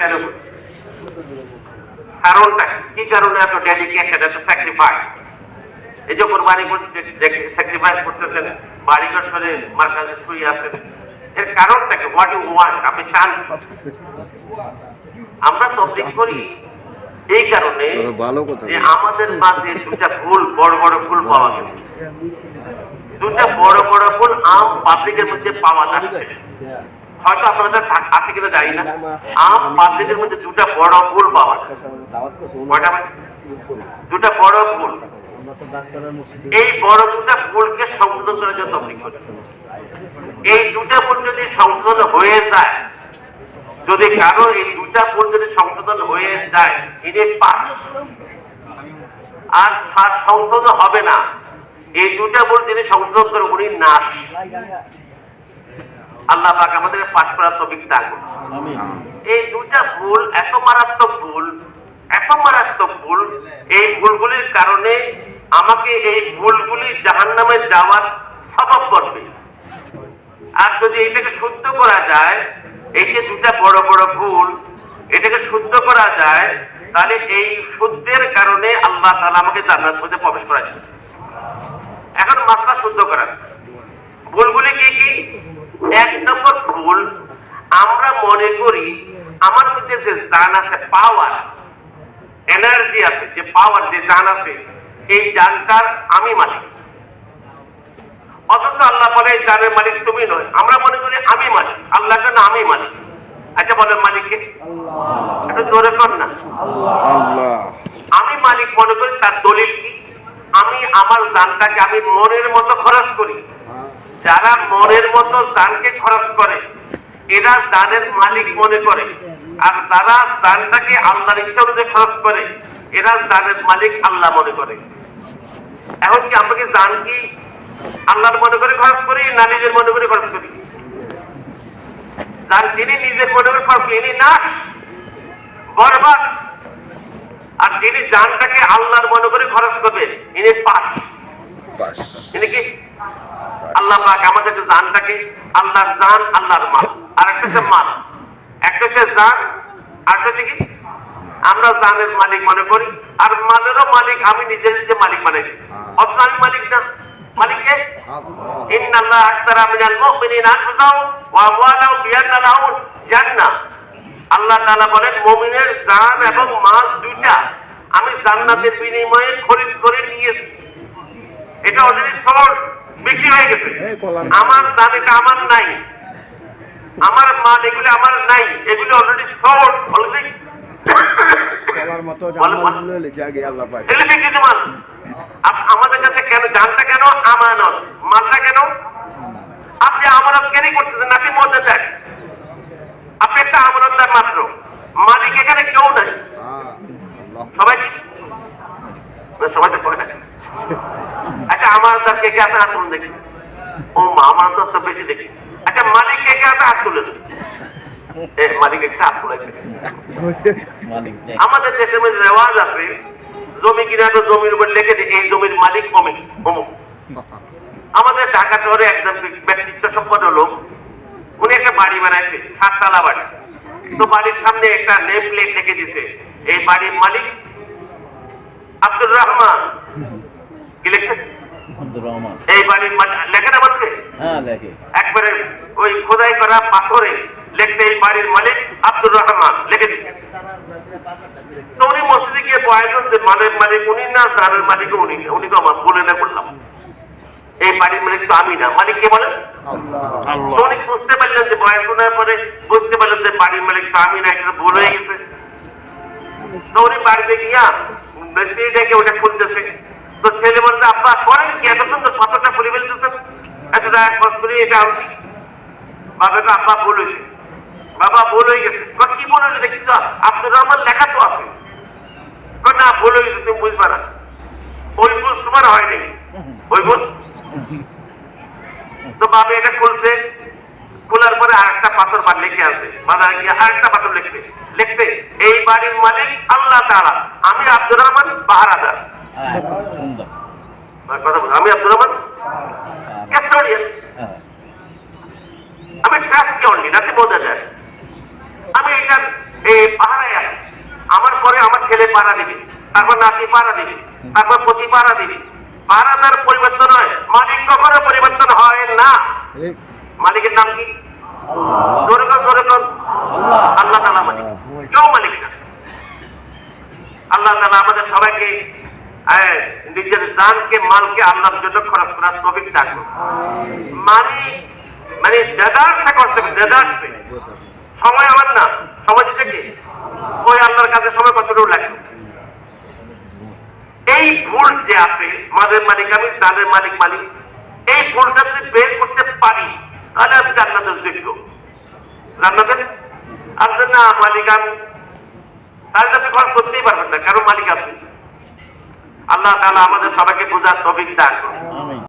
কেন করি কারণটা কি? কারণে এত ডেডিকেশন এত স্যাক্রিফাইস এই যে কোরবানি স্যাক্রিফাইস করতেছেন বাড়িঘর সরে মার্কাজে শুয়ে আছেন এর হোয়াট ইউ ওয়ান্ট আপনি চান? আমরা করি এই কারণে যে আমাদের মাঝে দুটা ফুল বড় বড় ফুল পাওয়া গেছে দুটা বড় বড় ফুল আম পাবলিকের মধ্যে পাওয়া যাচ্ছে। হয়তো আপনাদের আছে কিনা জানি না। আম পাবলিকের মধ্যে দুটা বড় ফুল পাওয়া দুটা বড় ফুল। এই বড় দুটা ফুলকে সংশোধন করার জন্য এই দুটা ফুল যদি সংশোধন হয়ে যায় যদি কারও এই দুটা ফুল যদি সংশোধন হয়ে যায় ইনি পাস আর সার সংশোধন হবে না। এই দুটা ফুল যিনি সংশোধন করে উনি নাশ। আল্লাহ পাক আমাদের পাশ করার তবিক দান করুন। এই দুটা ভুল এত মারাত্মক ভুল এত মারাত্মক ভুল এই ভুলগুলির কারণে আমাকে এই ভুলগুলি জাহান নামে যাওয়ার সবব করবে আর যদি এটাকে শুদ্ধ করা যায় এই যে দুটা বড় বড় ভুল এটাকে শুদ্ধ করা যায় তাহলে এই শুদ্ধের কারণে আল্লাহ তাআলা আমাকে জান্নাত মধ্যে প্রবেশ করাচ্ছে এখন মাসলা শুদ্ধ করা। ভুলগুলি কি কি এক নম্বর ভুল। আমরা মনে করি আমার মধ্যে যে জান আছে পাওয়ার এনার্জি আছে যে পাওয়ার যে জান আছে এই জানটার আমি মালিক। অথচ আল্লাহ বলে এই জানের মালিক তুমি নয়। আমরা মনে করি আমি মালিক। আল্লাহ কেন আমি মালিক। আচ্ছা বলেন মালিককে একটু জোরে কর না। আমি মালিক মনে করি তার দলিল কি? আমি আমার দানটাকে আমি মনের মতো খরচ করি। যারা মনের মতো দানকে খরচ করে এরা দানের মালিক মনে করে। আর তারা দানটাকে আল্লাহর ইচ্ছা অনুযায়ী খরচ করে এরা দানের মালিক আল্লাহ মনে করে। এখন কি আমরা কি দান কি আল্লাহর মনে করে খরচ করি না নিজের মনে করে খরচ করি? দান যিনি নিজের মনে করে খরচ ইনি না। বরবাদ। আর যিনি দানটাকে আল্লাহর মনে করে খরচ করবে ইনি পাশ। ইনি কি আল্লাহ পাক আমাদেরকে জানটাকে আল্লাহর জান আল্লাহর মাল। আর একটা হচ্ছে মাল। একটা হচ্ছে জান আর একটা হচ্ছে কি? আমরা জানের মালিক মনে করি আর মালেরও মালিক আমি নিজে নিজে মালিক মানে অথচ আমি মালিক না মালিককে ইন্নাল্লাহ আকতারা মিনাল মুমিনিনা আনফুসাহুম ওয়া আমওয়ালাহুম বিআন্না লাহুম জান্নাহ। আল্লাহ তাআলা বলেন মুমিনের জান এবং মাল দুইটা আমি জান্নাতের বিনিময়ে খরিদ করে নিয়েছি। এটা অলরেডি সবার বিক্রি হয়ে গেছে। আমার দাম এটা আমার নাই। আমার মাল এগুলি আমার নাই। এগুলি অলরেডি সবার অলরেডি বলার মতো জানমাল লিখে আগে আল্লাহ পাক। এগুলি বিক্রিত মাল। আপ- আমাদের কাছে কেন জানটা কেন? আমানত। মালটা কেন? আপনি আমানত কেনই করতেছেন? আপনি মধ্যে দেন আপনি একটা মাত্র। মালিক এখানে কেউ নাই। সবাই সবাই তো করে থাকে। আচ্ছা আমার তার কে কে আছে হাত তুলুন দেখি? ও মা আমার তো সব বেশি দেখি। আচ্ছা মালিক কে কে আছে হাত তুলেন এ, মালিক একটা হাত তুলেছে আমাদের দেশের মধ্যে রেওয়াজ আছে জমি কিনা তো জমির উপর লিখে দিই এই জমির মালিক অমিক অমুক। আমাদের ঢাকা শহরে একজন ব্যক্তিত্ব সম্পন্ন লোক উনি একটা বাড়ি বানাইছে সাততলা বাড়ি। তো বাড়ির সামনে একটা নেম প্লেট লিখে দিছে এই বাড়ির মালিক আব্দুর রহমান। কি লিখছে আব্দুর রহমান। এই বাড়ির মালিক লেখাটা বলছে হ্যাঁ লেখে। একবারে ওই খোদাই করা পাথরে লিখতে এই বাড়ির মালিক আব্দুর রহমান। লিখে দিচ্ছে তো উনি মসজিদে গিয়ে বয়ান করছে মালিক মালিক উনি না গ্রামের মালিক উনি উনি তো আমার বলে না বললাম। এই বাড়ির মালিক তো আমি না। মালিক কে বলেন উনি বুঝতে পারলেন যে বয়ান শোনার পরে বুঝতে পারলেন যে বাড়ির মালিক তো আমি না এটা ভুল হয়ে গেছে। তো উনি বাড়িতে গিয়া মিস্ত্রি ডেকে ওটা খুলতেছে। তো ছেলে বলছে, আব্বা করেন কি, এত সুন্দর পাথরটা খুলে ফেলতেছেন এত টাকা করে, এটা আমি বাবা তো আব্বা ভুল হয়েছে। বাবা ভুল হয়ে গেছে। কি ভুল হয়েছে দেখি তো, আব্দুর রহমান লেখা তো আছে। না, ভুল হয়ে গেছে তুমি বুঝবা না। ওই বুঝ তোমার হয়নি ওই বুঝ? তো বাবা এটা খুলছে। খোলার পরে আর একটা পাথর বার লিখে আছে বাজারে গিয়ে আর একটা পাথর লিখছে লিখতে এই বাড়ির মালিক আল্লাহ তাআলা। আমি আব্দুর রহমান পাহারাদার হ্যাঁ আমার কথা আমি আব্দুর রহমান? আমি ট্রাস্ট অনলি নাতে বোঝা যায়? আমি এটা এই পাড়া দিবে তারপর নাতি পাড়া দিবে তারপর পতি পাড়া দিবে। পাড়াদার পরিবর্তন হয় মালিক কখনো পরিবর্তন হয় না। মালিকের নাম কি। আল্লাহ মালিক। আল্লাহ তালা আমাদের সবাইকে নিজের জানকে, মালকে জন্য খরচ করার মানি করতে হবে সময় আমার না। সময় দিতে কি? ওই আল্লাহর কাছে সময় কতটুকু লাগে এই ভুল যে আছে মাদের মালিক, আমি তাদের মালিক মালিক, এই ভুলটা যদি বের করতে পারি তাহলে আমি জান্নাতের যোগ্য জান্নাতের? আসলে না, মালিক আমি আপনি খরচ করতেই পারবেন না, কারণ মালিক আছে আল্লাহ তাহলে আমাদের সবাইকে বোঝার করুন। আমিন।